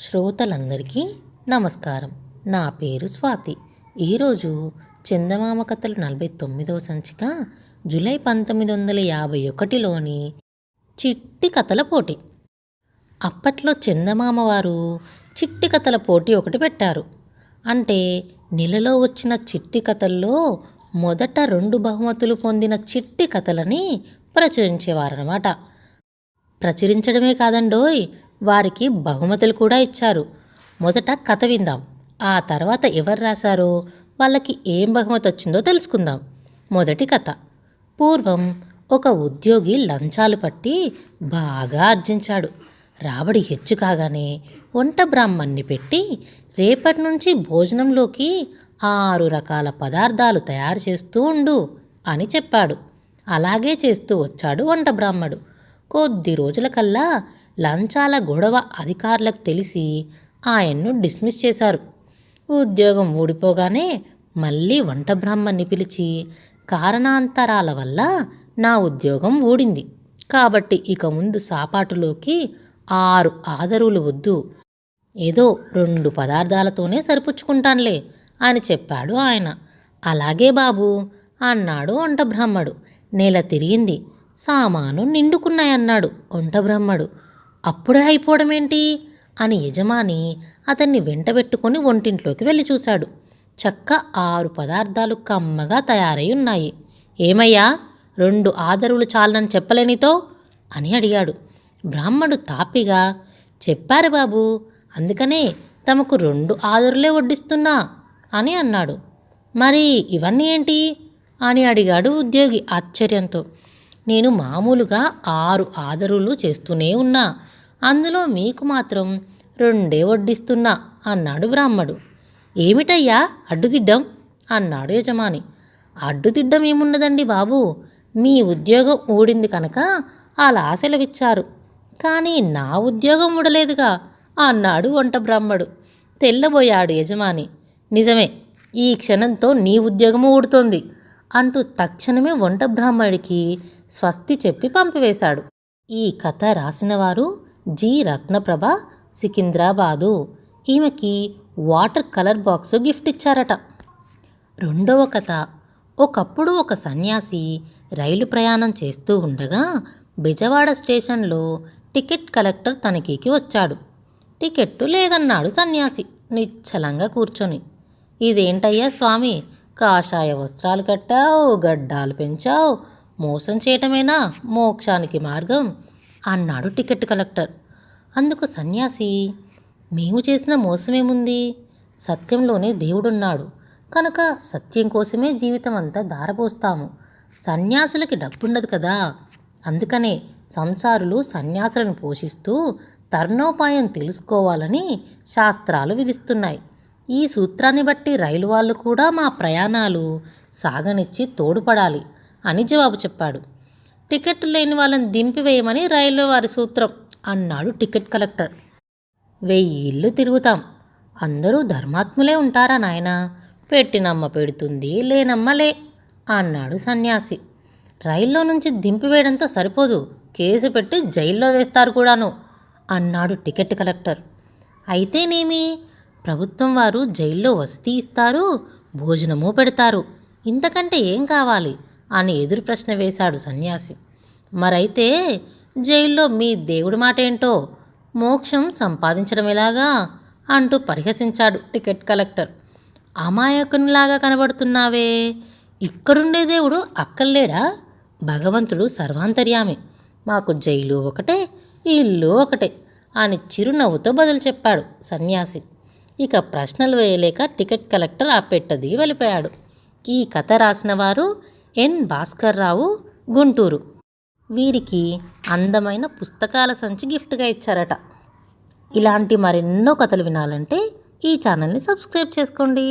శ్రోతలందరికీ నమస్కారం. నా పేరు స్వాతి. ఈరోజు చందమామ కథలు నలభై తొమ్మిదవ సంచిక జూలై పంతొమ్మిది వందల యాభై ఒకటిలోని చిట్టి కథల పోటీ. అప్పట్లో చందమామ వారు చిట్టి కథల పోటీ ఒకటి పెట్టారు. అంటే నెలలో వచ్చిన చిట్టి కథల్లో మొదట రెండు బహుమతులు పొందిన చిట్టి కథలని ప్రచురించేవారన్నమాట ప్రచురించడమే కాదండోయ్ వారికి బహుమతులు కూడా ఇచ్చారు. మొదట కథ విందాం. ఆ తర్వాత ఎవరు రాశారో వాళ్ళకి ఏం బహుమతి వచ్చిందో తెలుసుకుందాం. మొదటి కథ. పూర్వం ఒక ఉద్యోగి లంచాలు పట్టి బాగా ఆర్జించాడు. రాబడి హెచ్చు కాగానే వంట బ్రాహ్మణ్ణి పెట్టి రేపటి నుంచి భోజనంలోకి ఆరు రకాల పదార్థాలు తయారు చేస్తూ ఉండు అని చెప్పాడు. అలాగే చేస్తూ వచ్చాడు వంట బ్రాహ్మడు. కొద్ది రోజులకల్లా లంచాల గొడవ అధికారులకు తెలిసి ఆయన్ను డిస్మిస్ చేశారు. ఉద్యోగం ఊడిపోగానే మళ్ళీ వంట బ్రాహ్మణ్ణి పిలిచి కారణాంతరాల వల్ల నా ఉద్యోగం ఊడింది. కాబట్టి ఇక ముందు సాపాటులోకి ఆరు ఆదరువులు వద్దు. ఏదో రెండు పదార్థాలతోనే సరిపుచ్చుకుంటానులే అని చెప్పాడు ఆయన. అలాగే బాబు అన్నాడు వంట బ్రహ్మడు నేల తిరిగింది. సామాను నిండుకున్నాయన్నాడు వంట బ్రహ్మడు అప్పుడే అయిపోవడం ఏంటి అని యజమాని అతన్ని వెంటబెట్టుకొని వంటింట్లోకి వెళ్ళి చూశాడు. చక్క ఆరు పదార్థాలు కమ్మగా తయారై ఉన్నాయి. ఏమయ్యా? రెండు ఆదరువులు చాలని చెప్పలేనితో అని అడిగాడు. బ్రాహ్మడు తాపిగా చెప్పారు బాబు అందుకనే తమకు రెండు ఆదరులే వడ్డిస్తున్నా అని అన్నాడు. మరి ఇవన్నీ ఏంటి? అని అడిగాడు ఉద్యోగి ఆశ్చర్యంతో. నేను మామూలుగా ఆరు ఆదరులు చేస్తూనే ఉన్నా. అందులో మీకు మాత్రం రెండే వడ్డిస్తున్నా అన్నాడు బ్రాహ్మడు. ఏమిటయ్యా అడ్డుదిడ్డం అన్నాడు యజమాని. అడ్డుదిడ్డం ఏమున్నదండి బాబు? మీ ఉద్యోగం ఊడింది కనుక అలా సెలవిచ్చారు. కానీ నా ఉద్యోగం ఊడలేదుగా అన్నాడు వంట బ్రాహ్మడు. తెల్లబోయాడు యజమాని. నిజమే ఈ క్షణంతో నీ ఉద్యోగము ఊడుతోంది అంటూ తక్షణమే వంట బ్రాహ్మడికి స్వస్తి చెప్పి పంపివేశాడు. ఈ కథ రాసినవారు జి రత్నప్రభ సికింద్రాబాదు. ఈమెకి వాటర్ కలర్ బాక్స్ గిఫ్ట్ ఇచ్చారట. రెండవ కథ. ఒకప్పుడు ఒక సన్యాసి రైలు ప్రయాణం చేస్తూ ఉండగా బెజవాడ స్టేషన్లో టికెట్ కలెక్టర్ తనిఖీకి వచ్చాడు. టికెట్టు లేదన్నాడు సన్యాసి నిశ్చలంగా కూర్చొని. ఇదేంటయ్యా స్వామి? కాషాయ వస్త్రాలు కట్టావు గడ్డాలు పెంచావు మోసం చేయటమేనా? మోక్షానికి మార్గం? అన్నాడు టికెట్ కలెక్టర్. అందుకు సన్యాసి మేము చేసిన మోసమేముంది? సత్యంలోనే దేవుడున్నాడు. కనుక సత్యం కోసమే జీవితం అంతా దారపోస్తాము సన్యాసులకి డబ్బుండదు కదా? అందుకనే సంసారులు సన్యాసులను పోషిస్తూ తర్ణోపాయం తెలుసుకోవాలని శాస్త్రాలు విధిస్తున్నాయి. ఈ సూత్రాన్ని బట్టి రైలు వాళ్ళు కూడా మా ప్రయాణాలు సాగనిచ్చి తోడుపడాలి అని జవాబు చెప్పాడు. టికెట్ లేని వాళ్ళని దింపివేయమని రైల్వే వారి సూత్రం. అన్నాడు టికెట్ కలెక్టర్. వెయ్యి ఇల్లు తిరుగుతాం. అందరూ ధర్మాత్ములే ఉంటారా నాయనా? పెట్టినమ్మ పెడుతుంది లేనమ్మలే అన్నాడు సన్యాసి. రైల్లో నుంచి దింపివేయడంతో సరిపోదు. కేసు పెట్టి జైల్లో వేస్తారు కూడాను అన్నాడు టికెట్ కలెక్టర్. అయితేనేమి? ప్రభుత్వం వారు జైల్లో వసతి ఇస్తారు భోజనము పెడతారు. ఇంతకంటే ఏం కావాలి? అని ఎదురు ప్రశ్న వేశాడు సన్యాసి. మరైతే జైల్లో మీ దేవుడి మాట ఏంటో మోక్షం సంపాదించడం ఎలాగా అంటూ పరిహసించాడు టికెట్ కలెక్టర్. అమాయకునిలాగా కనబడుతున్నావే. ఇక్కడుండే దేవుడు అక్కర్లేడా? భగవంతుడు సర్వాంతర్యామి. మాకు జైలు ఒకటే ఇల్లు ఒకటే అని చిరునవ్వుతో బదులు చెప్పాడు సన్యాసి. ఇక ప్రశ్నలు వేయలేక టికెట్ కలెక్టర్ ఆ పెట్టది వెళ్ళిపోయాడు. ఈ కథ రాసిన వారు ఎన్ భాస్కర్రావు గుంటూరు. వీరికి అందమైన పుస్తకాల సంచి గిఫ్ట్గా ఇచ్చారట. ఇలాంటి మరెన్నో కథలు వినాలంటే ఈ ఛానల్ని సబ్స్క్రైబ్ చేసుకోండి.